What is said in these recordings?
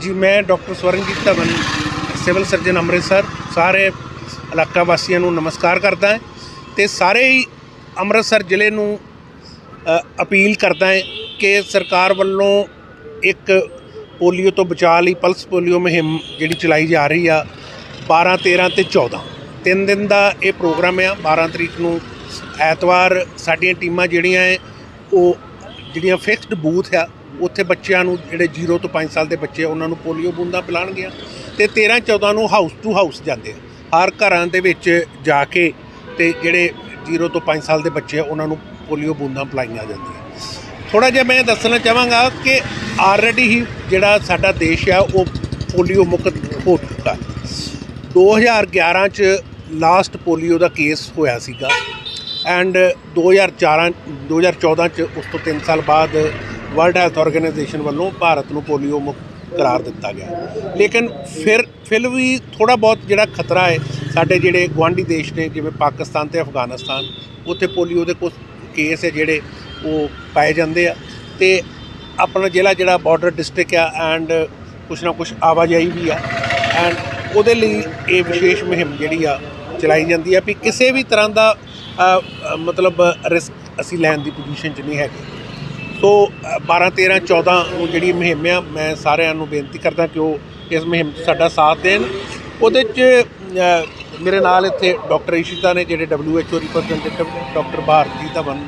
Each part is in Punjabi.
ਜੀ, ਮੈਂ doctor Swaranjit Dhawan civil surgeon Amritsar, ਸਾਰੇ ਇਲਾਕਾ ਵਾਸੀਆਂ ਨੂੰ ਨਮਸਕਾਰ ਕਰਦਾ ਹਾਂ ਤੇ ਸਾਰੇ ਹੀ ਅੰਮ੍ਰਿਤਸਰ ਜ਼ਿਲ੍ਹੇ ਨੂੰ ਅਪੀਲ ਕਰਦਾ ਹਾਂ ਕਿ ਸਰਕਾਰ ਵੱਲੋਂ ਇੱਕ ਪੋਲੀਓ ਤੋਂ ਬਚਾਅ ਲਈ ਪਲਸ ਪੋਲੀਓ ਮੁਹਿੰਮ ਜਿਹੜੀ ਚਲਾਈ ਜਾ ਰਹੀ ਆ 12 13 ਤੇ 14 ਤਿੰਨ ਦਿਨ ਦਾ ਇਹ ਪ੍ਰੋਗਰਾਮ ਆ 12 ਤਰੀਕ ਨੂੰ ਐਤਵਾਰ ਸਾਡੀਆਂ ਟੀਮਾਂ ਜਿਹੜੀਆਂ ਹੈ, ਉਹ ਜਿਹੜੀਆਂ ਫਿਕਸਡ ਬੂਥ ਆ ਉੱਥੇ ਬੱਚਿਆਂ ਨੂੰ ਜਿਹੜੇ 0 ਤੋਂ 5 ਸਾਲ ਦੇ ਬੱਚੇ ਆ, ਉਹਨਾਂ ਨੂੰ ਪੋਲੀਓ ਬੂੰਦਾਂ ਪਿਲਾਉਣਗੀਆਂ ਤੇ 13 14 ਨੂੰ ਹਾਊਸ ਟੂ ਹਾਊਸ ਜਾਂਦੇ ਆ। ਹਰ ਘਰਾਂ ਦੇ ਵਿੱਚ ਜਾ ਕੇ ਤੇ ਜਿਹੜੇ 0 ਤੋਂ 5 ਸਾਲ ਦੇ ਬੱਚੇ ਆ, ਉਹਨਾਂ ਨੂੰ ਪੋਲੀਓ ਬੂੰਦਾਂ ਪਿਲਾਈਆਂ ਜਾਂਦੀਆਂ। ਥੋੜਾ ਜਿਹਾ ਮੈਂ ਦੱਸਣਾ ਚਾਹਾਂਗਾ ਕਿ ਆਲਰੇਡੀ ਹੀ ਜਿਹੜਾ ਸਾਡਾ ਦੇਸ਼ ਆ, ਉਹ ਪੋਲੀਓ ਮੁਕਤ ਹੋ ਚੁੱਕਾ। 2011 ਚ ਲਾਸਟ ਪੋਲੀਓ ਦਾ ਕੇਸ ਹੋਇਆ ਸੀਗਾ। ਐਂਡ 2014 2014 ਚ ਉਸ ਤੋਂ 3 ਸਾਲ ਬਾਅਦ ਵਰਲਡ ਹੈਲਥ ਆਰਗੇਨਾਈਜੇਸ਼ਨ ਵੱਲੋਂ ਭਾਰਤ ਨੂੰ ਪੋਲੀਓ ਮੁਕਤ ਕਰਾਰ ਦਿੱਤਾ ਗਿਆ ਲੇਕਿਨ ਫਿਰ ਫਿਰ ਵੀ ਥੋੜਾ ਬਹੁਤ ਜਿਹੜਾ ਖਤਰਾ ਹੈ, ਸਾਡੇ ਜਿਹੜੇ ਗਵਾਂਢੀ ਦੇਸ਼ ਨੇ, ਜਿਵੇਂ ਪਾਕਿਸਤਾਨ ਤੇ ਅਫਗਾਨਿਸਤਾਨ, ਉੱਥੇ ਪੋਲੀਓ ਦੇ ਕੁਝ ਕੇਸ ਹੈ ਜਿਹੜੇ ਉਹ ਪਾਏ ਜਾਂਦੇ ਆ। ਤੇ ਆਪਣਾ ਜ਼ਿਲ੍ਹਾ ਜਿਹੜਾ ਬਾਰਡਰ ਡਿਸਟ੍ਰਿਕਟ ਆ ਐਂਡ ਕੁਛ ਨਾ ਕੁਛ ਆਵਾਜਾਈ ਵੀ ਆ। ਐਂਡ ਉਹਦੇ ਲਈ ਇਹ ਵਿਸ਼ੇਸ਼ ਮੁਹਿੰਮ ਜਿਹੜੀ ਆ ਚਲਾਈ ਜਾਂਦੀ ਆ ਵੀ ਕਿਸੇ ਵੀ ਤਰ੍ਹਾਂ ਦਾ ਮਤਲਬ ਰਿਸਕ ਅਸੀਂ ਲੈਣ ਦੀ ਪੋਜੀਸ਼ਨ 'ਚ ਨਹੀਂ ਹੈਗੇ। ਸੋ ਅ, 12 13 14 ਨੂੰ ਜਿਹੜੀ ਮੁਹਿੰਮ ਆ ਮੈਂ ਸਾਰਿਆਂ ਨੂੰ ਬੇਨਤੀ ਕਰਦਾ ਕਿ ਉਹ ਇਸ ਮੁਹਿੰਮ 'ਚ ਸਾਡਾ ਸਾਥ ਦੇਣ। ਉਹਦੇ 'ਚ ਮੇਰੇ ਨਾਲ ਇੱਥੇ ਡਾਕਟਰ ਇਸ਼ਿਤਾ ਨੇ ਜਿਹੜੇ WHO representative doctor Bharti Dhawan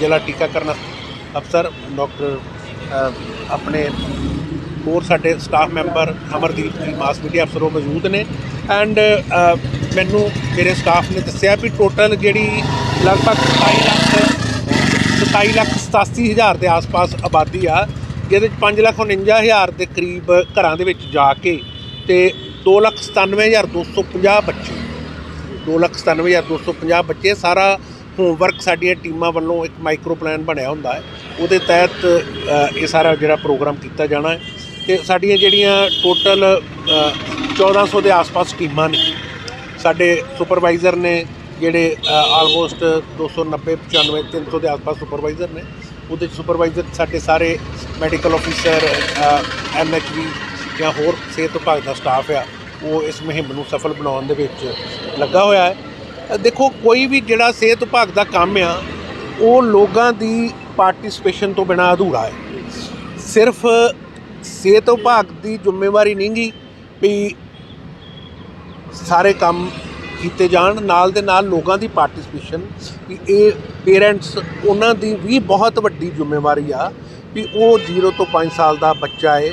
ਜ਼ਿਲ੍ਹਾ ਟੀਕਾਕਰਨ ਅਫਸਰ ਡਾਕਟਰ ਆਪਣੇ ਹੋਰ ਸਾਡੇ ਸਟਾਫ ਮੈਂਬਰ ਅਮਰਦੀਪ ਜੀ ਮਾਸ ਮੀਡੀਆ ਅਫਸਰ ਉਹ ਮੌਜੂਦ ਨੇ। ਐਂਡ ਮੈਨੂੰ ਮੇਰੇ ਸਟਾਫ ਨੇ ਦੱਸਿਆ ਵੀ ਟੋਟਲ ਜਿਹੜੀ ਲਗਭਗ 27 27 ਲੱਖ 87 ਹਜ਼ਾਰ ਦੇ ਆਸ-ਪਾਸ ਆਬਾਦੀ ਆ, ਜਿਹਦੇ ਚ 5 ਲੱਖ 49 ਹਜ਼ਾਰ ਦੇ ਕਰੀਬ ਘਰਾਂ ਦੇ ਵਿੱਚ ਜਾ ਕੇ ਤੇ 2 ਲੱਖ 97 ਹਜ਼ਾਰ 250 ਬੱਚੇ। 2 ਲੱਖ 97 ਹਜ਼ਾਰ 250 ਬੱਚੇ, ਸਾਰਾ ਹੋਮਵਰਕ ਸਾਡੀਆਂ ਟੀਮਾਂ ਵੱਲੋਂ ਇੱਕ ਮਾਈਕਰੋ ਪਲਾਨ ਬਣਿਆ ਹੁੰਦਾ ਹੈ। ਉਹਦੇ ਤਹਿਤ ਇਹ ਸਾਰਾ ਜਿਹੜਾ ਪ੍ਰੋਗਰਾਮ ਕੀਤਾ ਜਾਣਾ ਹੈ। ਤੇ ਸਾਡੀਆਂ ਜਿਹੜੀਆਂ ਟੋਟਲ 1400 ਦੇ ਆਸ-ਪਾਸ ਟੀਮਾਂ ਨੇ, ਸਾਡੇ ਸੁਪਰਵਾਈਜ਼ਰ ਨੇ ਜਿਹੜੇ ਆਲਮੋਸਟ 290 95 300 ਦੇ ਆਸ-ਪਾਸ ਸੁਪਰਵਾਈਜ਼ਰ ਨੇ, ਉਹਦੇ 'ਚ ਸੁਪਰਵਾਈਜ਼ਰ ਸਾਡੇ ਸਾਰੇ ਮੈਡੀਕਲ ਆਫੀਸਰ ਐਮਐਚਵੀ ਜਾਂ ਹੋਰ ਸਿਹਤ ਵਿਭਾਗ ਦਾ ਸਟਾਫ ਆ, ਉਹ ਇਸ ਮੁਹਿੰਮ ਨੂੰ ਸਫਲ ਬਣਾਉਣ ਦੇ ਵਿੱਚ ਲੱਗਾ ਹੋਇਆ ਹੈ। ਦੇਖੋ, ਕੋਈ ਵੀ ਜਿਹੜਾ ਸਿਹਤ ਵਿਭਾਗ ਦਾ ਕੰਮ ਆ, ਉਹ ਲੋਕਾਂ ਦੀ ਪਾਰਟਿਸਿਪੇਸ਼ਨ ਤੋਂ ਬਿਨਾਂ ਅਧੂਰਾ ਹੈ। ਸਿਰਫ ਸਿਹਤ ਵਿਭਾਗ ਦੀ ਜ਼ਿੰਮੇਵਾਰੀ ਨਹੀਂ ਗੀ ਵੀ ਸਾਰੇ ਕੰਮ ਕੀਤੇ ਜਾਣ, ਨਾਲ ਦੇ ਨਾਲ ਲੋਕਾਂ ਦੀ ਪਾਰਟਿਸਿਪੇਸ਼ਨ ਵੀ ਇਹ ਪੇਰੈਂਟਸ ਉਹਨਾਂ ਦੀ ਵੀ ਬਹੁਤ ਵੱਡੀ ਜ਼ਿੰਮੇਵਾਰੀ ਆ ਵੀ ਉਹ 0 ਤੋਂ 5 ਸਾਲ ਦਾ ਬੱਚਾ ਹੈ